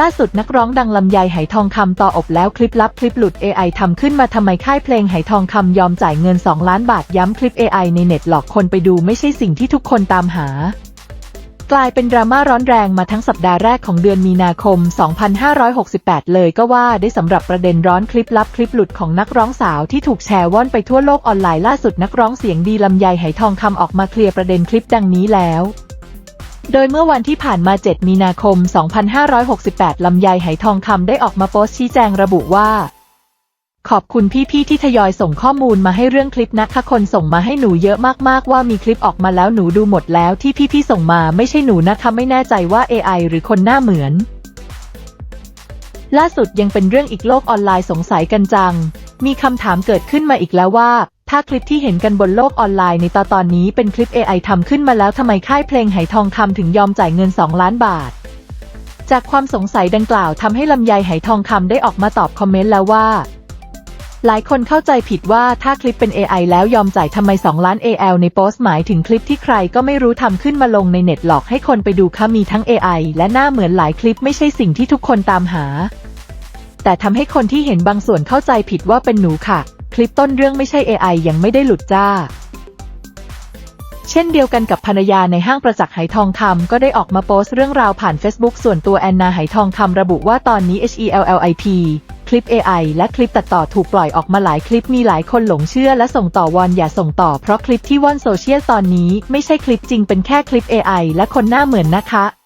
ล่าสุดนักร้องดังลำไยไหทองคำต่ออบแล้วคลิปลับคลิปหลุด AI ทำขึ้นมาทำไมค่ายเพลงไหทองคำยอมจ่ายเงิน 2 ล้านบาทย้ำคลิป AI ในเน็ตหลอกคนไปดูไม่ใช่สิ่งที่ทุกคนตามหา กลายเป็นดราม่าร้อนแรงมาทั้งสัปดาห์แรกของเดือนมีนาคม 2568 เลยก็ว่าได้สำหรับประเด็นร้อนคลิปลับคลิปหลุดของนักร้องสาวที่ถูกแชร์ว่อนไปทั่วโลกออนไลน์ล่าสุดนักร้องเสียงดีลำไยไหทองคำออกมาเคลียร์ประเด็นคลิปดังนี้แล้ว โดยเมื่อวันที่ผ่านมา 7 มีนาคม 2568 ลำไยไหทองคำได้ออกมาโพสต์ชี้แจงระบุว่า ขอบคุณพี่ๆที่ทยอยส่งข้อมูลมาให้เรื่องคลิปนะคะคนส่งมาให้หนูเยอะมากๆ ว่ามีคลิปออกมาแล้วหนูดูหมดแล้วที่พี่ๆส่งมาไม่ใช่หนูนะคะไม่แน่ใจว่า AI หรือคนหน้าเหมือน ล่าสุดยังเป็นเรื่องอีกโลกออนไลน์สงสัยกันจัง มีคำถามเกิดขึ้นมาอีกแล้วว่า ถ้าคลิปที่เห็นกันบนโลกออนไลน์ในตอนตอนนี้เป็นคลิป AI ทำขึ้นมาแล้วทำไมค่ายเพลงไหทองคำถึงยอมจ่ายเงิน 2 ล้านบาท จากความสงสัยดังกล่าวทำให้ลำไยไหทองคำได้ออกมาตอบคอมเมนต์แล้วว่า หลายคนเข้าใจผิดว่าถ้าคลิปเป็น AI แล้วยอมจ่ายทำไม 2 ล้าน AL ในโพสต์หมายถึงคลิปที่ใครก็ไม่รู้ทำขึ้นมาลงในเน็ตหลอกให้คนไปดูค่ะมีทั้ง AI และหน้าเหมือนหลายคลิปไม่ใช่สิ่งที่ทุกคนตามหา แต่ทำให้คนที่เห็นบางส่วนเข้าใจผิดว่าเป็นหนูค่ะ คลิปต้นเรื่องไม่ใช่ AI ยังไม่ได้หลุดจ้า เช่นเดียวกันกับภรรยาในห้างประจักษ์ไหทองคำก็ได้ออกมาโพสต์เรื่องราวผ่าน Facebook ส่วนตัวแอนนาไหทองคำระบุว่าตอนนี้ HELLIP คลิป AI และคลิปตัดต่อถูกปล่อยออกมาหลายคลิปมีหลายคนหลงเชื่อและส่งต่อวอนอย่าส่งต่อเพราะคลิปที่ว่อนโซเชียลตอนนี้ไม่ใช่คลิปจริงเป็นแค่คลิป AI และคนหน้าเหมือนนะคะ